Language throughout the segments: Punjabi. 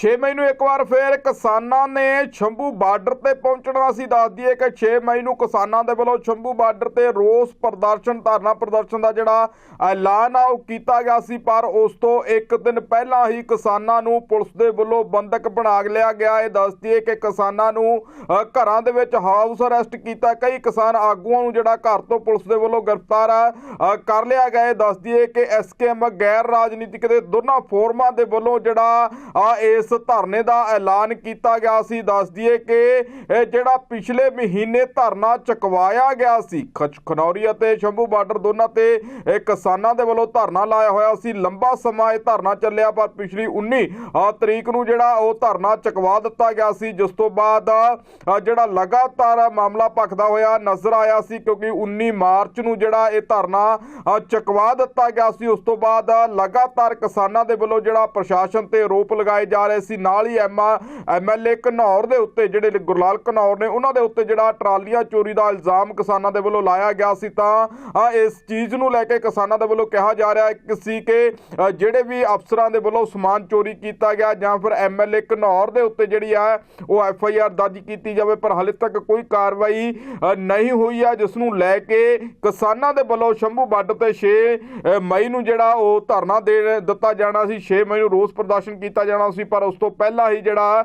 6 ਮਈ ਨੂੰ ਇੱਕ ਵਾਰ ਫੇਰ ਕਿਸਾਨਾਂ ਨੇ ਸ਼ੰਭੂ ਬਾਰਡਰ ਤੇ ਪਹੁੰਚਣਾ ਸੀ ਦੱਸ ਦਈਏ ਕਿ 6 ਮਈ ਨੂੰ ਕਿਸਾਨਾਂ ਦੇ ਵੱਲੋਂ ਸ਼ੰਭੂ ਬਾਰਡਰ ਤੇ ਰੋਸ ਪ੍ਰਦਰਸ਼ਨ, ਧਰਨਾ ਪ੍ਰਦਰਸ਼ਨ ਦਾ ਜਿਹੜਾ ਐਲਾਨ ਆ, ਉਹ ਕੀਤਾ ਗਿਆ ਸੀ, ਪਰ ਉਸ ਤੋਂ ਇੱਕ ਦਿਨ ਪਹਿਲਾਂ ਹੀ ਕਿਸਾਨਾਂ ਨੂੰ ਪੁਲਿਸ ਦੇ ਵੱਲੋਂ ਬੰਦਕ ਬਣਾ ਲਿਆ ਗਿਆ। ਇਹ ਦੱਸ ਦਈਏ ਕਿ ਕਿਸਾਨਾਂ ਨੂੰ ਘਰਾਂ ਦੇ ਵਿੱਚ ਹਾਊਸ ਅਰੈਸਟ ਕੀਤਾ। ਕਈ ਕਿਸਾਨ ਆਗੂਆਂ ਨੂੰ ਜਿਹੜਾ ਘਰ ਤੋਂ ਪੁਲਿਸ ਦੇ ਵੱਲੋਂ ਗ੍ਰਿਫਤਾਰ ਕਰ ਲਿਆ ਗਿਆ। ਇਹ ਦੱਸ ਦਈਏ ਕਿ ਐਸਕੇਐਮ ਗੈਰ ਰਾਜਨੀਤਿਕ ਦੇ ਦੋਨਾਂ ਫੋਰਮਾਂ ਦੇ ਵੱਲੋਂ ਜਿਹੜਾ ਆ ਇਸ ਧਰਨੇ ਦਾ ਐਲਾਨ ਕੀਤਾ ਗਿਆ ਸੀ। ਦੱਸ ਦਈਏ ਕਿ ਇਹ ਜਿਹੜਾ ਪਿਛਲੇ ਮਹੀਨੇ ਧਰਨਾ ਚੁਕਵਾਇਆ ਗਿਆ ਸੀ ਖਨੌਰੀ ਅਤੇ ਸ਼ੰਭੂ ਬਾਰਡਰ ਦੋਨਾਂ ਤੇ ਕਿਸਾਨਾਂ ਦੇ ਵੱਲੋਂ ਧਰਨਾ ਲਾਇਆ ਹੋਇਆ ਸੀ। ਲੰਬਾ ਸਮਾਂ ਇਹ ਧਰਨਾ ਚੱਲਿਆ, ਪਰ ਪਿਛਲੀ 19 ਤਰੀਕ ਨੂੰ ਜਿਹੜਾ ਉਹ ਧਰਨਾ ਚੁਕਵਾ ਦਿੱਤਾ ਗਿਆ ਸੀ। ਜਿਸ ਤੋਂ ਬਾਅਦ ਜਿਹੜਾ ਲਗਾਤਾਰ ਮਾਮਲਾ ਭਖਦਾ ਹੋਇਆ ਨਜ਼ਰ ਆਇਆ ਸੀ, ਕਿਉਂਕਿ 19 ਮਾਰਚ ਨੂੰ ਜਿਹੜਾ ਇਹ ਧਰਨਾ ਚੁਕਵਾ ਦਿੱਤਾ ਗਿਆ ਸੀ। ਉਸ ਤੋਂ ਬਾਅਦ ਲਗਾਤਾਰ ਕਿਸਾਨਾਂ ਦੇ ਵੱਲੋਂ ਜਿਹੜਾ ਪ੍ਰਸ਼ਾਸਨ ਤੇ ਆਰੋਪ ਲਗਾਏ ਜਾ ਰਹੇ ਸੀ। ਨਾਲ ਹੀ ਐਮਆ ਐਮਐਲਏ ਘਨੌਰ ਦੇ ਉੱਤੇ ਜਿਹੜੇ ਗੁਰਲਾਲ ਘਨੌਰ ਨੇ, ਉਹਨਾਂ ਦੇ ਉੱਤੇ ਜਿਹੜਾ ਟਰਾਲੀਆਂ ਚੋਰੀ ਦਾ ਇਲਜ਼ਾਮ ਕਿਸਾਨਾਂ ਦੇ ਵੱਲੋਂ ਲਾਇਆ ਗਿਆ ਸੀ ਤਾਂ ਇਸ ਚੀਜ਼ ਨੂੰ ਲੈ ਕੇ ਕਿਸਾਨਾਂ ਦੇ ਵੱਲੋਂ ਕਿਹਾ ਜਾ ਰਿਹਾ ਹੈ ਸੀ ਕਿ ਜਿਹੜੇ ਵੀ ਅਫਸਰਾਂ ਦੇ ਵੱਲੋਂ ਸਮਾਨ ਚੋਰੀ ਕੀਤਾ ਗਿਆ ਜਾਂ ਫਿਰ ਐਮਐਲਏ ਘਨੌਰ ਦੇ ਉੱਤੇ ਜਿਹੜੀ ਆ, ਉਹ ਐਫਆਈਆਰ ਦਰਜ ਕੀਤੀ ਜਾਵੇ, ਪਰ ਹਾਲੇ ਤੱਕ ਕੋਈ ਕਾਰਵਾਈ ਨਹੀਂ ਹੋਈ ਆ, ਜਿਸ ਨੂੰ ਲੈ ਕੇ ਕਿਸਾਨਾਂ ਦੇ ਵੱਲੋਂ ਸ਼ੰਭੂ ਬਾਰਡਰ ਤੇ 6 ਮਈ ਨੂੰ ਜਿਹੜਾ ਉਹ ਧਰਨਾ ਦੇ ਦਿੱਤਾ ਜਾਣਾ ਸੀ 6 ਮਈ ਨੂੰ ਰੋਸ ਪ੍ਰਦਰਸ਼ਨ ਕੀਤਾ ਜਾਣਾ ਸੀ, ਪਰ ਉਸ ਤੋਂ ਪਹਿਲਾਂ ਹੀ ਜਿਹੜਾ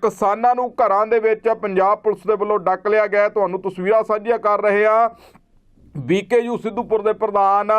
ਕਿਸਾਨਾਂ ਨੂੰ ਘਰਾਂ ਦੇ ਵਿੱਚ ਪੰਜਾਬ ਪੁਲਿਸ ਦੇ ਵੱਲੋਂ ਡੱਕ ਲਿਆ ਗਿਆ ਤੁਹਾਨੂੰ ਤਸਵੀਰਾਂ ਸਾਂਝੀਆਂ ਕਰ ਰਹੇ ਆ ਬੀਕੇਯੂ ਸਿੱਧੂਪੁਰ ਦੇ ਪ੍ਰਧਾਨ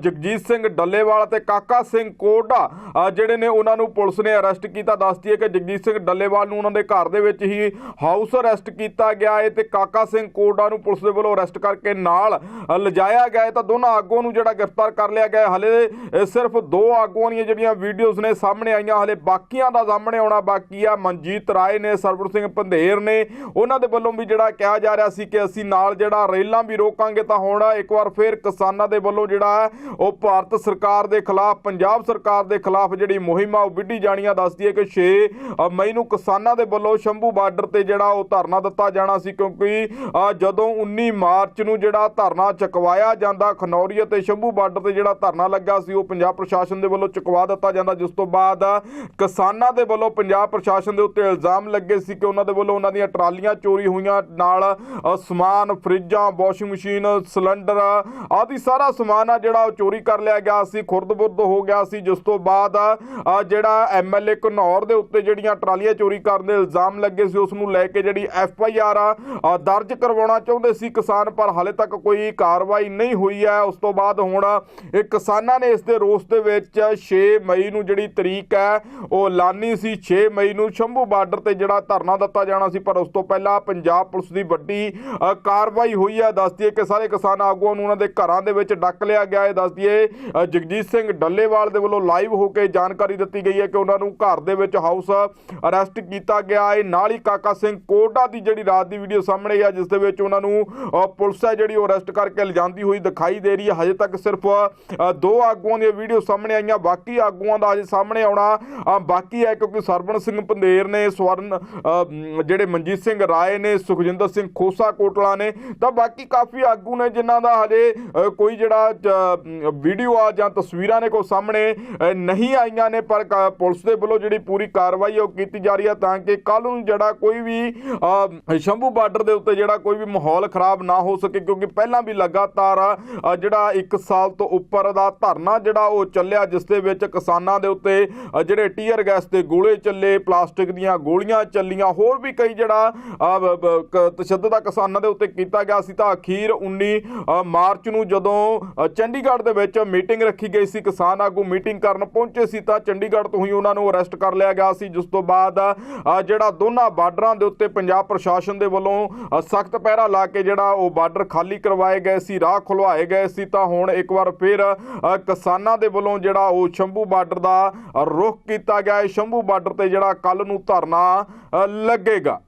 ਜਗਜੀਤ ਸਿੰਘ ਡੱਲੇਵਾਲ ਤੇ ਕਾਕਾ ਸਿੰਘ ਕੋਡਾ ਜਿਹੜੇ ਨੇ ਉਹਨਾਂ ਨੂੰ ਪੁਲਿਸ ਨੇ ਅਰੈਸਟ ਕੀਤਾ ਦੱਸਦੀ ਹੈ ਕਿ ਜਗਜੀਤ ਸਿੰਘ ਡੱਲੇਵਾਲ ਨੂੰ ਉਹਨਾਂ ਦੇ ਘਰ ਦੇ ਵਿੱਚ ਹੀ ਹਾਊਸ ਅਰੈਸਟ ਕੀਤਾ ਗਿਆ ਹੈ ਤੇ ਕਾਕਾ ਸਿੰਘ ਕੋਡਾ ਨੂੰ ਪੁਲਿਸ ਦੇ ਵੱਲੋਂ ਅਰੈਸਟ ਕਰਕੇ ਨਾਲ ਲਿਜਾਇਆ ਗਿਆ ਹੈ ਤਾਂ ਦੋਨਾਂ ਆਗੂਆਂ ਨੂੰ ਜਿਹੜਾ ਗ੍ਰਿਫਤਾਰ ਕਰ ਲਿਆ ਗਿਆ ਹੈ। ਹਲੇ ਸਿਰਫ ਦੋ ਆਗੂਆਂ ਦੀਆਂ ਜਿਹੜੀਆਂ ਵੀਡੀਓਜ਼ ਨੇ ਸਾਹਮਣੇ ਆਈਆਂ, ਹਲੇ ਬਾਕੀਆਂ ਦਾ ਸਾਹਮਣੇ ਆਉਣਾ ਬਾਕੀ ਆ ਮਨਜੀਤ ਰਾਏ ਨੇ, ਸਰਵਰ ਸਿੰਘ ਪੰਧੇਰ ਨੇ, ਉਹਨਾਂ ਦੇ ਵੱਲੋਂ ਵੀ ਜਿਹੜਾ ਕਿਹਾ ਜਾ ਰਿਹਾ ਸੀ ਕਿ ਅਸੀਂ ਨਾਲ ਜਿਹੜਾ ਰੇਲਾਂ ਵੀ ਰੋਕਾਂਗੇ ਤਾਂ ਹੁਣ ਇੱਕ ਵਾਰ ਫਿਰ ਕਿਸਾਨਾਂ ਦੇ ਵੱਲੋਂ ਜਿਹੜਾ ਹੈ, ਉਹ ਭਾਰਤ ਸਰਕਾਰ ਦੇ ਖਿਲਾਫ, ਪੰਜਾਬ ਸਰਕਾਰ ਦੇ ਖਿਲਾਫ ਜਿਹੜੀ ਮੁਹਿੰਮ ਆ ਉਹ ਵਿੱਢੀ ਜਾਣੀ ਆ ਦੱਸਦੀ ਹੈ ਕਿ 6 ਮਈ ਨੂੰ ਕਿਸਾਨਾਂ ਦੇ ਵੱਲੋਂ ਸ਼ੰਭੂ ਬਾਰਡਰ ਤੇ ਜਿਹੜਾ ਉਹ ਧਰਨਾ ਦਿੱਤਾ ਜਾਣਾ ਸੀ ਕਿਉਂਕਿ ਜਦੋਂ 19 ਮਾਰਚ ਨੂੰ ਜਿਹੜਾ ਧਰਨਾ ਚੁਕਵਾਇਆ ਜਾਂਦਾ, ਖਨੌਰੀ ਅਤੇ ਸ਼ੰਭੂ ਬਾਰਡਰ ਤੇ ਜਿਹੜਾ ਧਰਨਾ ਲੱਗਾ ਸੀ, ਉਹ ਪੰਜਾਬ ਪ੍ਰਸ਼ਾਸਨ ਦੇ ਵੱਲੋਂ ਚੁਕਵਾ ਦਿੱਤਾ ਜਾਂਦਾ। ਜਿਸ ਤੋਂ ਬਾਅਦ, ਕਿਸਾਨਾਂ ਦੇ ਵੱਲੋਂ ਪੰਜਾਬ ਪ੍ਰਸ਼ਾਸਨ ਦੇ ਉੱਤੇ ਇਲਜ਼ਾਮ ਲੱਗੇ ਸੀ ਕਿ ਉਹਨਾਂ ਦੇ ਵੱਲੋਂ ਉਹਨਾਂ ਦੀਆਂ ਟਰਾਲੀਆਂ ਚੋਰੀ ਹੋਈਆਂ, ਨਾਲ ਸਮਾਨ, ਫਰਿੱਜਾਂ, ਵਾਸ਼ਿੰਗ ਮਸ਼ੀਨ ਸਿਲੰਡਰ ਆਦਿ ਸਾਰਾ ਸਮਾਨ ਆ ਜਿਹੜਾ ਉਹ ਚੋਰੀ ਕਰ ਲਿਆ ਗਿਆ ਸੀ ਖੁਰਦ-ਬੁਰਦ ਹੋ ਗਿਆ ਸੀ। ਜਿਸ ਤੋਂ ਬਾਅਦ ਅ, ਜਿਹੜਾ ਐਮਐਲਏ ਘਨੌਰ ਦੇ ਉੱਤੇ ਜਿਹੜੀਆਂ ਟਰਾਲੀਆਂ ਚੋਰੀ ਕਰਨ ਦੇ ਇਲਜ਼ਾਮ ਲੱਗੇ ਸੀ ਉਸ ਨੂੰ ਲੈ ਕੇ ਜਿਹੜੀ ਐਫ ਆਈ ਆਰ ਆ ਦਰਜ ਕਰਵਾਉਣਾ ਚਾਹੁੰਦੇ ਸੀ ਕਿਸਾਨ ਪਰ ਹਾਲੇ ਤੱਕ ਕੋਈ ਕਾਰਵਾਈ ਨਹੀਂ ਹੋਈ ਹੈ। ਉਸ ਤੋਂ ਬਾਅਦ ਹੁਣ ਇਹ ਕਿਸਾਨਾਂ ਨੇ ਇਸ ਦੇ ਰੋਸ ਦੇ ਵਿੱਚ 6 ਮਈ ਨੂੰ ਜਿਹੜੀ ਤਰੀਕ ਹੈ ਉਹ ਐਲਾਨੀ ਸੀ। 6 ਮਈ ਨੂੰ ਸ਼ੰਭੂ ਬਾਰਡਰ ਤੇ ਜਿਹੜਾ ਧਰਨਾ ਦਿੱਤਾ ਜਾਣਾ ਸੀ ਪਰ ਉਸ ਤੋਂ ਪਹਿਲਾਂ ਪੰਜਾਬ ਪੁਲਿਸ ਦੀ ਵੱਡੀ ਕਾਰਵਾਈ ਹੋਈ ਹੈ। ਦੱਸਦੀ ਹੈ ਕਿ ਸਾਰੇ ਕਿਸਾਨ ਆਗੂਆਂ ਨੂੰ ਉਹਨਾਂ ਦੇ ਘਰਾਂ ਦੇ ਵਿੱਚ ਡੱਕ ਲਿਆ ਗਿਆ। ਹੈ ਦੱਸਦੀ ਹੈ ਜਗਜੀਤ ਸਿੰਘ ਡੱਲੇਵਾਲ ਦੇ ਵੱਲੋਂ ਲਾਈਵ ਹੋ ਕੇ ਜਾਣਕਾਰੀ ਦਿੱਤੀ ਗਈ ਹੈ ਕਿ ਉਹਨਾਂ ਨੂੰ ਘਰ ਦੇ ਵਿੱਚ ਹਾਊਸ ਅਰੈਸਟ ਕੀਤਾ ਗਿਆ। ਹੈ ਨਾਲ ਹੀ ਕਾਕਾ ਸਿੰਘ ਕੋਟਾ ਦੀ ਜਿਹੜੀ ਰਾਤ ਦੀ ਵੀਡੀਓ ਸਾਹਮਣੇ ਆ, ਜਿਸ ਦੇ ਵਿੱਚ ਉਹਨਾਂ ਨੂੰ ਪੁਲਿਸ ਹੈ ਜਿਹੜੀ ਉਹ ਅਰੈਸਟ ਕਰਕੇ ਲਿਜਾਂਦੀ ਹੋਈ ਦਿਖਾਈ ਦੇ ਰਹੀ ਹੈ। ਹਜੇ ਤੱਕ ਸਿਰਫ ਦੋ ਆਗੂਆਂ ਦੀਆਂ ਵੀਡੀਓ ਸਾਹਮਣੇ ਆਈਆਂ, ਬਾਕੀ ਆਗੂਆਂ ਦਾ ਅਜੇ ਸਾਹਮਣੇ ਆਉਣਾ ਬਾਕੀ ਹੈ ਕਿਉਂਕਿ ਸਰਵਣ ਸਿੰਘ ਪੰਧੇਰ ਨੇ, ਸਵਰਨ ਜਿਹੜੇ ਮਨਜੀਤ ਸਿੰਘ ਰਾਏ ਨੇ, ਸੁਖਜਿੰਦਰ ਸਿੰਘ ਖੋਸਾ ਕੋਟਲਾ ਨੇ, ਤਾਂ ਬਾਕੀ ਕਾਫੀ ਆਗੂ ਨੇ ਜਿਨ੍ਹਾਂ ਦਾ ਹਜੇ ਕੋਈ ਜਿਹੜਾ ਵੀਡੀਓ ਆ ਜਾਂ ਤਸਵੀਰਾਂ ਨੇ ਕੋ ਸਾਹਮਣੇ ਨਹੀਂ ਆਈਆਂ ਨੇ, ਪਰ ਪੁਲਿਸ ਦੇ ਵੱਲੋਂ ਜਿਹੜੀ ਪੂਰੀ ਕਾਰਵਾਈ ਉਹ ਕੀਤੀ ਜਾ ਰਹੀ ਹੈ ਤਾਂ ਕਿ ਕੱਲ ਨੂੰ ਜਿਹੜਾ ਕੋਈ ਵੀ ਸ਼ੰਭੂ ਬਾਰਡਰ ਦੇ ਉੱਤੇ ਜਿਹੜਾ ਕੋਈ ਵੀ ਮਾਹੌਲ ਖਰਾਬ ਨਾ ਹੋ ਸਕੇ, ਕਿਉਂਕਿ ਪਹਿਲਾਂ ਵੀ ਲਗਾਤਾਰ ਜਿਹੜਾ 1 ਸਾਲ ਤੋਂ ਉੱਪਰ ਦਾ ਧਰਨਾ ਜਿਹੜਾ ਉਹ ਚੱਲਿਆ, ਜਿਸ ਦੇ ਵਿੱਚ ਕਿਸਾਨਾਂ ਦੇ ਉੱਤੇ ਜਿਹੜੇ ਟੀਅਰ ਗੈਸ ਦੇ ਗੋਲੇ ਚੱਲੇ, ਪਲਾਸਟਿਕ ਦੀਆਂ ਗੋਲੀਆਂ ਚੱਲੀਆਂ, ਹੋਰ ਵੀ ਕਈ ਜਿਹੜਾ ਤਸ਼ੱਦਦ ਆ ਕਿਸਾਨਾਂ ਦੇ ਉੱਤੇ ਕੀਤਾ ਗਿਆ ਸੀ। ਤਾਂ ਅਖੀਰ 19 ਮਾਰਚ ਨੂੰ ਜਦੋਂ ਚੰਡੀਗੜ੍ਹ ਦੇ ਵਿੱਚ ਮੀਟਿੰਗ ਰੱਖੀ ਗਈ ਸੀ, ਕਿਸਾਨ ਆਗੂ ਮੀਟਿੰਗ ਕਰਨ ਪਹੁੰਚੇ ਸੀ, ਤਾਂ ਚੰਡੀਗੜ੍ਹ ਤੋਂ ਹੀ ਉਹਨਾਂ ਨੂੰ ਅਰੈਸਟ ਕਰ ਲਿਆ ਗਿਆ ਸੀ, ਜਿਸ ਤੋਂ ਬਾਅਦ ਜਿਹੜਾ ਦੋਨਾਂ ਬਾਰਡਰਾਂ ਦੇ ਉੱਤੇ ਪੰਜਾਬ ਪ੍ਰਸ਼ਾਸਨ ਦੇ ਵੱਲੋਂ ਸਖਤ ਪਹਿਰਾ ਲਾ ਕੇ ਜਿਹੜਾ ਉਹ ਬਾਰਡਰ ਖਾਲੀ ਕਰਵਾਏ ਗਏ ਸੀ, ਰਾਹ ਖੁਲਵਾਏ ਗਏ ਸੀ, ਤਾਂ ਹੁਣ ਇੱਕ ਵਾਰ ਫਿਰ ਕਿਸਾਨਾਂ ਦੇ ਵੱਲੋਂ ਜਿਹੜਾ ਉਹ ਸ਼ੰਭੂ ਬਾਰਡਰ ਦਾ ਰੁਖ ਕੀਤਾ ਗਿਆ ਹੈ ਸ਼ੰਭੂ ਬਾਰਡਰ ਤੇ ਜਿਹੜਾ ਕੱਲ ਨੂੰ ਧਰਨਾ ਲੱਗੇਗਾ।